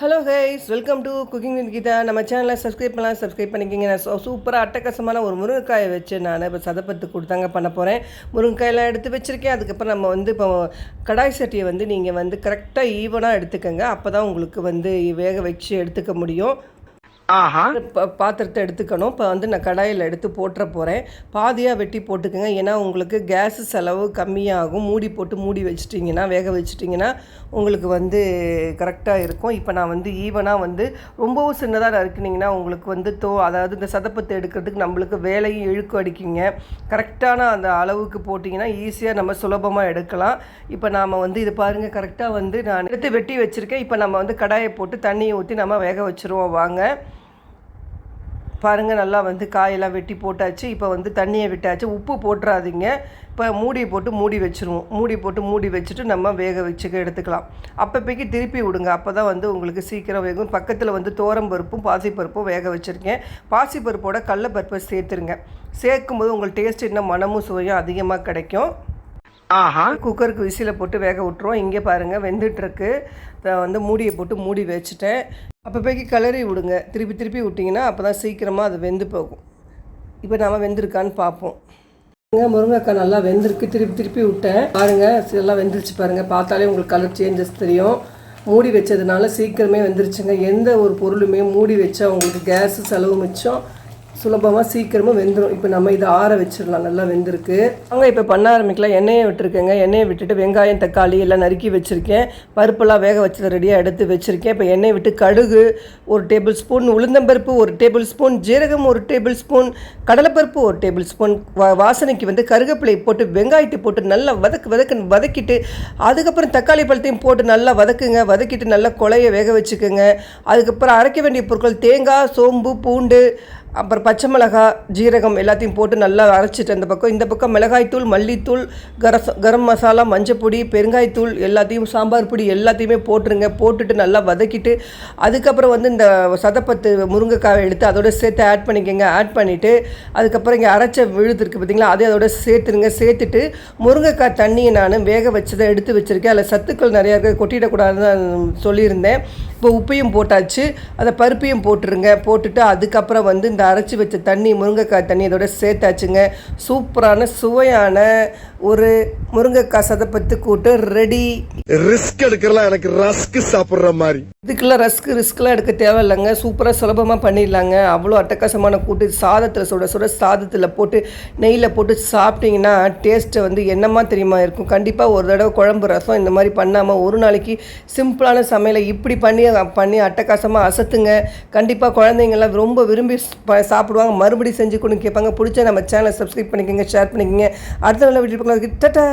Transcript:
Hello guys welcome to cooking with Geetha நம்ம சேனலை subscribe பண்ணலாம். சப்ஸ்கிரைப் பண்ணிக்கிங்க. நான் சூப்பராக அட்டகாசமான ஒரு முருங்கைக்காயை வச்சு நான் இப்போ சதப்பத்து கொடுத்தாங்க பண்ண போகிறேன் முருங்கைக்காயெல்லாம் எடுத்து வச்சுருக்கேன். அதுக்கப்புறம் நம்ம வந்து இப்போ கடாய் சட்டியை வந்து நீங்கள் வந்து கரெக்டாக ஈவனாக எடுத்துக்கோங்க. அப்போ தான் உங்களுக்கு வந்து வேக வச்சு எடுத்துக்க முடியும். பாத்திரத்தை எடுத்துக்கணும். இப்போ வந்து நான் கடாயில் எடுத்து போட்டுற போகிறேன் பாதியாக வெட்டி போட்டுக்கோங்க. ஏன்னா உங்களுக்கு கேஸ் செலவு கம்மியாகும். மூடி போட்டு மூடி வச்சிட்டிங்கன்னா வேக வச்சிட்டிங்கன்னா உங்களுக்கு வந்து கரெக்டாக இருக்கும். இப்போ நான் வந்து ஈவனாக வந்து ரொம்பவும் சின்னதாக நறுக்குனிங்கன்னா உங்களுக்கு வந்து தோ அதாவது இந்த சதப்பத்தை எடுக்கிறதுக்கு நம்மளுக்கு வேலையும் இழுக்கு அடிக்குங்க. கரெக்டான அந்த அளவுக்கு போட்டிங்கன்னா ஈஸியாக நம்ம சுலபமாக எடுக்கலாம். இப்போ நாம் வந்து இது பாருங்கள் கரெக்டாக வந்து நான் எடுத்து வெட்டி வச்சுருக்கேன். இப்போ நம்ம வந்து கடாயை போட்டு தண்ணியை ஊற்றி நம்ம வேக வச்சுருவோம். வாங்க. பாருங்கள் நல்லா வந்து காயெல்லாம் வெட்டி போட்டாச்சு. இப்போ வந்து தண்ணியை விட்டாச்சு. உப்பு போட்டுறாதீங்க. இப்போ மூடி போட்டு மூடி வச்சுருவோம். மூடி போட்டு மூடி வச்சுட்டு நம்ம வேக வச்சுக்க எடுத்துக்கலாம். அப்பப்போக்கி திருப்பி விடுங்க. அப்போ தான் வந்து உங்களுக்கு சீக்கிரம் வேகும். பக்கத்தில் வந்து தோரம்பருப்பும் பாசிப்பருப்பும் வேக வச்சுருக்கேன். பாசிப்பருப்போட கடலப்பருப்பை சேர்த்துருங்க. சேர்க்கும்போது உங்களுக்கு டேஸ்ட் இன்னும் மனமும் சுவையும் அதிகமாக கிடைக்கும். ஆஹா. குக்கருக்கு விசில போட்டு வேக விட்ருவோம் இங்கே பாருங்கள் வெந்துட்டுருக்கு. வந்து மூடியை போட்டு மூடி வச்சுட்டேன். அப்பப்போக்கி கிளறி விடுங்க. திருப்பி திருப்பி விட்டிங்கன்னா அப்போ தான் சீக்கிரமாக அது வெந்து போகும். இப்போ நாம் வெந்திருக்கான்னு பார்ப்போம். பாருங்க, முருங்கைக்காய் நல்லா வெந்திருக்கு. திருப்பி திருப்பி விட்டேன். பாருங்கள் எல்லாம் வெந்துருச்சு பாருங்கள் பார்த்தாலே உங்களுக்கு கலர் சேஞ்சஸ் தெரியும். மூடி வச்சதுனால சீக்கிரமே வெந்துருச்சுங்க. எந்த ஒரு பொருளுமே மூடி வச்சா உங்களுக்கு கேஸு செலவு மிச்சம். சுலபமாக சீக்கிரமாக வெந்துடும் இப்போ நம்ம இதை ஆற வச்சிடலாம். நல்லா வெந்திருக்கு. அவங்க இப்போ பண்ண ஆரம்பிக்கலாம். எண்ணெயை விட்டுருக்கேங்க. எண்ணெயை விட்டுட்டு வெங்காயம் தக்காளி எல்லாம் நறுக்கி வச்சுருக்கேன். பருப்பெல்லாம் வேக வச்சதை ரெடியாக எடுத்து வச்சுருக்கேன். இப்போ எண்ணெய் விட்டு கடுகு ஒரு டேபிள் ஸ்பூன் உளுந்தம்பருப்பு ஒரு டேபிள் ஸ்பூன் ஜீரகம் ஒரு டேபிள் ஸ்பூன் கடலைப்பருப்பு ஒரு டேபிள் ஸ்பூன் வா வாசனைக்கு வந்து கருகப்பிலை போட்டு வெங்காயத்தை போட்டு நல்லா வதக்கு வதக்கு வதக்கிட்டு அதுக்கப்புறம் தக்காளி பழத்தையும் போட்டு நல்லா வதக்குங்க. வதக்கிட்டு நல்லா கொலையை வேக வச்சுக்கோங்க. அதுக்கப்புறம் அரைக்க வேண்டிய பொருட்கள் தேங்காய் சோம்பு பூண்டு அப்புறம் பச்சை மிளகாய் ஜீரகம் எல்லாத்தையும் போட்டு நல்லா அரைச்சிட்டு அந்த பக்கம் இந்த பக்கம் மிளகாய்த்தூள் மல்லித்தூள் கரசம் கரம் மசாலா மஞ்சப்பொடி பெருங்காயத்தூள் எல்லாத்தையும் சாம்பார் பொடி எல்லாத்தையுமே போட்டுருங்க. போட்டுட்டு நல்லா வதக்கிட்டு அதுக்கப்புறம் வந்து இந்த சதப்பத்து முருங்கைக்காவை எடுத்து அதோட சேர்த்து ஆட் பண்ணிக்கோங்க. ஆட் பண்ணிவிட்டு அதுக்கப்புறம் இங்கே அரைச்ச விழுது இருக்குது பார்த்தீங்களா அதே அதோட சேர்த்துருங்க. சேர்த்துட்டு முருங்கைக்காய் தண்ணியை நான் வேக வச்சதை எடுத்து வச்சுருக்கேன். அதில் சத்துக்கள் நிறையா இருக்குது கொட்டிடக்கூடாதுன்னு சொல்லியிருந்தேன். இப்போ உப்பையும் போட்டாச்சு அதை பருப்பையும் போட்டுருங்க. போட்டுட்டு அதுக்கப்புறம் வந்து இந்த அரைச்சி வச்ச தண்ணி முருங்கைக்காய் தண்ணி இதோட சேர்த்தாச்சுங்க. சூப்பரான சுவையான ஒரு முருங்கைக்காய் சதப்பத்து கூட்டு ரெடி ரிஸ்க் எடுக்கலாம் எனக்கு ரஸ்க் சாப்பிடுற மாதிரி. இதுக்கெல்லாம் ரஸ்க் ரிஸ்க்லாம் எடுக்க தேவையில்லைங்க. சூப்பராக சுலபமாக பண்ணிடலாங்க. அவ்வளோ அட்டகாசமான கூட்டு சாதத்தில் சுட சுட சாதத்தில் போட்டு நெய்யில் போட்டு சாப்பிட்டீங்கன்னா டேஸ்ட்டை வந்து என்னமா தெரியுமா இருக்கும்? கண்டிப்பாக ஒரு தடவை குழம்பு ரசம் இந்த மாதிரி பண்ணாமல் ஒரு நாளைக்கு சிம்பிளான சமையலை இப்படி பண்ணி பண்ணி அட்டகாசமாக அசத்துங்க. கண்டிப்பாக குழந்தைங்கள்லாம் ரொம்ப விரும்பி சாப்பிடுவாங்க. மறுபடியும் செஞ்சு கொடுங்க கேட்பாங்க. பிடிச்ச நம்ம சேனலை சப்ஸ்கிரைப் பண்ணிக்கோங்க ஷேர் பண்ணிக்கோங்க. அடுத்த நல்ல வீடியோ பார்க்கலாம் டட்டா